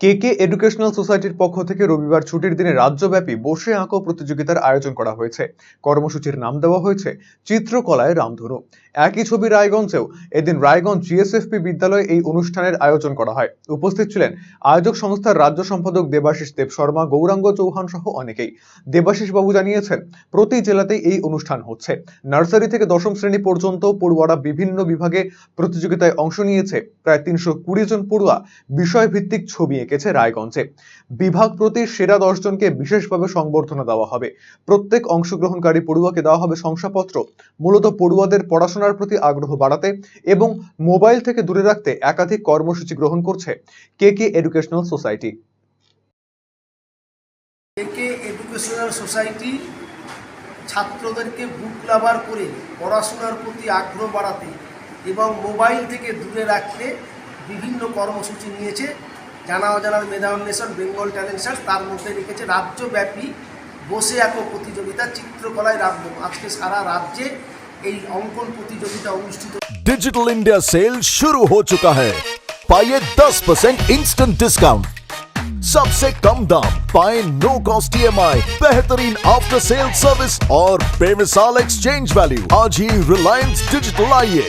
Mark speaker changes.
Speaker 1: কে K educational সোসাইটির পক্ষ থেকে রবিবার ছুটির দিনে রাজ্যব্যাপী বসে আঁকো প্রতিযোগিতার আয়োজন করা হয়েছে। কর্মসূচির নাম দেওয়া হয়েছে চিত্রকলায় রামধনু। একই ছবি রায়গঞ্জেও। এদিন রায়গঞ্জ জিএসএফপি বিদ্যালয়ে এই অনুষ্ঠানের আয়োজন করা হয়। উপস্থিত ছিলেন আয়োজক সংস্থার রাজ্য সম্পাদক দেবাশিস দেব শর্মা, গৌরাঙ্গ চৌহান সহ অনেকেই। দেবাশিস বাবু জানিয়েছেন, প্রতি জেলাতেই এই অনুষ্ঠান হচ্ছে। নার্সারি থেকে দশম শ্রেণি পর্যন্ত পড়ুয়ারা বিভিন্ন বিভাগে প্রতিযোগিতায় অংশ নিয়েছে। প্রায় তিনশো কুড়ি জন পড়ুয়া বিষয়ভিত্তিক ছবি এঁকেছে রায়গঞ্জে। বিভাগ প্রতি সেরা দশ জনকে বিশেষভাবে সংবর্ধনা দেওয়া হবে। প্রত্যেক অংশগ্রহণকারী পড়ুয়াকে দেওয়া হবে শংসাপত্র। মূলত পড়ুয়াদের পড়াশোনার প্রতি আগ্রহ বাড়াতে এবং মোবাইল থেকে দূরে রাখতে একাধিক কর্মসূচি গ্রহণ করছে K K
Speaker 2: educational society. Society ছাত্রদেরকে বুক লাভার করে পড়াশোনার প্রতি আগ্রহ বাড়াতে এবং মোবাইল থেকে দূরে রাখতে বিভিন্ন কর্মসূচি নিয়েছে। জানা অজানার মেধা অন্বেষণ বেঙ্গল ট্যালেন্ট সার্চ তার মধ্যে রেখেছে রাজ্যব্যাপী বসে আঁকো প্রতিযোগিতা চিত্রকলায় রাখবো আজকে সারা রাজ্যে এই অঙ্কন প্রতিযোগিতা অনুষ্ঠিত
Speaker 3: डिजिटल इंडिया सेल शुरू हो चुका है पाइए 10% इंस्टेंट डिस्काउंट सबसे कम दाम पाए नो कॉस्ट ईएमआई बेहतरीन आफ्टर सेल सर्विस और बेमिसाल एक्सचेंज वैल्यू आज ही रिलायंस डिजिटल आइए